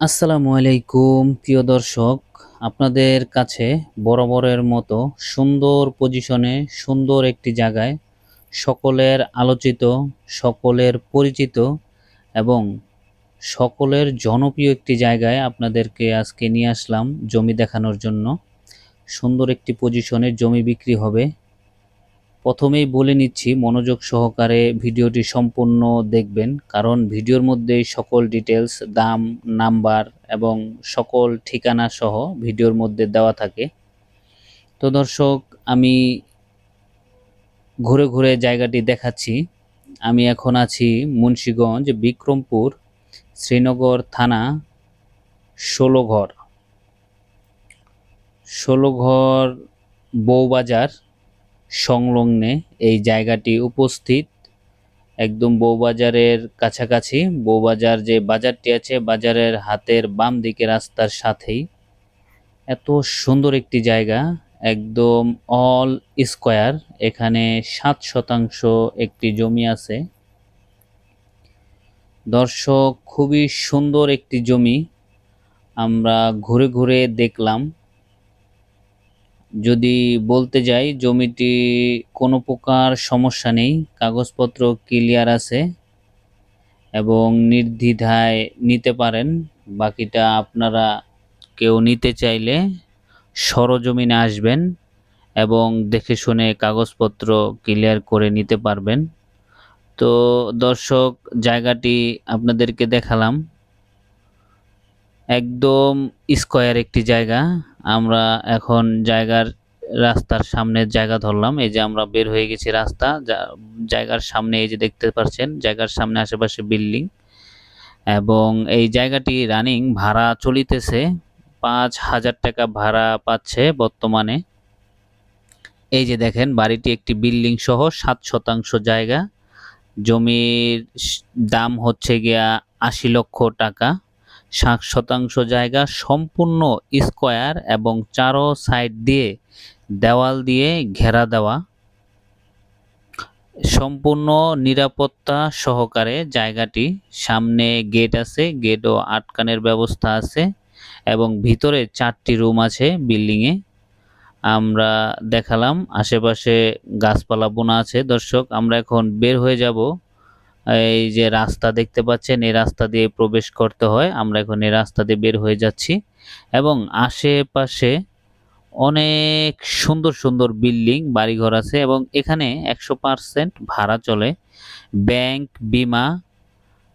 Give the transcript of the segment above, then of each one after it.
আসসালামু আলাইকুম, প্রিয় দর্শক। আপনাদের কাছে বরাবরের মতো সুন্দর পজিশনে, সুন্দর একটি জায়গায় সকলের আলোচিত, সকলের পরিচিত এবং সকলের জনপ্রিয় একটি জায়গায় আপনাদেরকে আজকে নিয়ে আসলাম জমি দেখানোর জন্য। সুন্দর একটি পজিশনে জমি বিক্রি হবে। প্রথমেই বলে নিচ্ছি, মনোযোগ সহকারে ভিডিওটি সম্পূর্ণ দেখবেন, কারণ ভিডিওর মধ্যে সকল ডিটেলস দাম, নাম্বার এবং সকল ঠিকানা সহ ভিডিওর মধ্যে দেওয়া থাকে। তো দর্শক, আমি ঘুরে ঘুরে জায়গাটি দেখাচ্ছি। আমি এখন আছি মুন্সীগঞ্জ, বিক্রমপুর, শ্রীনগর থানা ষোলোঘর ষোলোঘর বউবাজার। সংলগ্নে এই জায়গাটি উপস্থিত। একদম বউবাজারের কাছাকাছি। বউবাজার যে বাজারটি আছে, বাজারের হাতের বাম দিকে রাস্তার সাথেই। এত সুন্দর একটি জায়গা, একদম অল স্কোয়ার। এখানে সাত শতাংশ একটি জমি আছে। দর্শক, খুবই সুন্দর একটি জমি। আমরা ঘুরে ঘুরে দেখলাম। যদি বলতে যাই জমিটি কোনো প্রকার সমস্যা নেই, কাগজপত্র ক্লিয়ার আছে এবং নির্দ্বিধায় নিতে পারেন। বাকিটা আপনারা কেউ নিতে চাইলে সরজমিনে আসবেন এবং দেখে শুনে কাগজপত্র ক্লিয়ার করে নিতে পারবেন। তো দর্শক, জায়গাটি আপনাদেরকে দেখালাম। একদম স্কোয়ার একটি জায়গা। আমরা এখন জায়গার রাস্তার সামনে জায়গা ধরলাম। এই যে আমরা বের হয়ে গেছি রাস্তা জায়গার সামনে এই যে দেখতে পাচ্ছেন, জায়গার সামনে আশেপাশে বিল্ডিং এবং এই জায়গাটি রানিং, ভাড়া চলিতেছে পাঁচ হাজার টাকা ভাড়া পাচ্ছে বর্তমানে। এই যে দেখেন, বাড়িটি একটি বিল্ডিং সহ সাত শতাংশ জায়গা। জমির দাম হচ্ছে গিয়া আশি লক্ষ টাকা। ষাট শতাংশ জায়গা সম্পূর্ণ স্কোয়ার এবং চারো সাইড দিয়ে দেওয়াল দিয়ে ঘেরা দেওয়া। সম্পূর্ণ নিরাপত্তা সহকারে জায়গাটি সামনে গেট আছে গেট ও আটকানের ব্যবস্থা আছে এবং ভিতরে চারটি রুম আছে বিল্ডিংয়ে। আমরা দেখালাম আশেপাশে গাছপালা বোনা আছে। দর্শক, আমরা এখন বের হয়ে যাব এই যে রাস্তা দেখতে পাচ্ছেন, এই রাস্তা দিয়ে প্রবেশ করতে হয়। আমরা এখন এই রাস্তা দিয়ে বের হয়ে যাচ্ছি এবং আশেপাশে অনেক সুন্দর সুন্দর বিল্ডিং, বাড়িঘর আছে এবং এখানে একশো পারসেন্ট ভাড়া চলে। ব্যাংক, বিমা,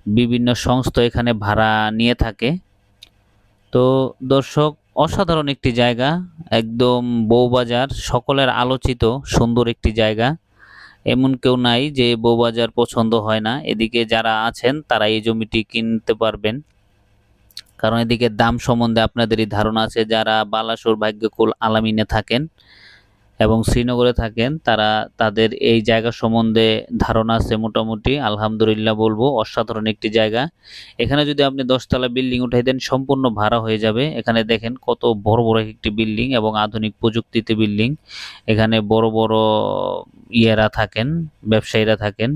বিভিন্ন সংস্থা এখানে ভাড়া নিয়ে থাকে। তো দর্শক, অসাধারণ একটি জায়গা, একদম বউবাজার, সকলের আলোচিত, সুন্দর একটি জায়গা। এমন কেউ নাই যে বউবাজার পছন্দ হয় না। এদিকে যারা আছেন, তারা এই জমিটি কিনতে পারবেন। কারণ এদিকে দাম সম্বন্ধে আপনাদেরই ধারণা আছে, যারা বালাসুর ভাগ্যকুল আলামিনে থাকেন এবং শ্রীনগরে থাকেন, তারা তাদের এই জায়গা সম্বন্ধে ধারণা আছে মোটামুটি, আলহামদুলিল্লাহ বলব, অসাধারণ একটি জায়গা। এখানে যদি আপনি দশতলা বিল্ডিং উঠাই দেন, সম্পূর্ণ ভাড়া হয়ে যাবে। এখানে দেখেন কত বড় বড় একটি বিল্ডিং এবং আধুনিক প্রযুক্তিতে বিল্ডিং। এখানে বড় বড় ইয়েরা থাকেন, ব্যবসায়ীরা থাকেন।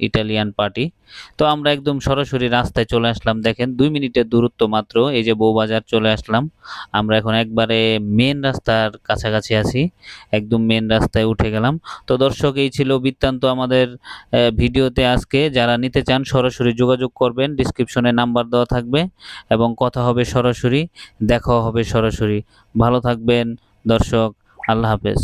Italian party. তো আমরা একদম সরাসরি রাস্তায় চলে আসলাম। দেখেন, দুই মিনিটের দূরত্ব মাত্র। এই যে বউবাজার চলে আসলাম। আমরা এখন একবারে মেন রাস্তার কাছাকাছি আছি। একদম মেন রাস্তায় উঠে গেলাম। তো দর্শক, এই ছিল বৃত্তান্ত আমাদের ভিডিওতে আজকে। যারা নিতে চান, সরাসরি যোগাযোগ করবেন। ডিসক্রিপশনে নাম্বার দেওয়া থাকবে এবং কথা হবে সরাসরি, দেখাও হবে সরাসরি। ভালো থাকবেন দর্শক, আল্লাহ হাফেজ।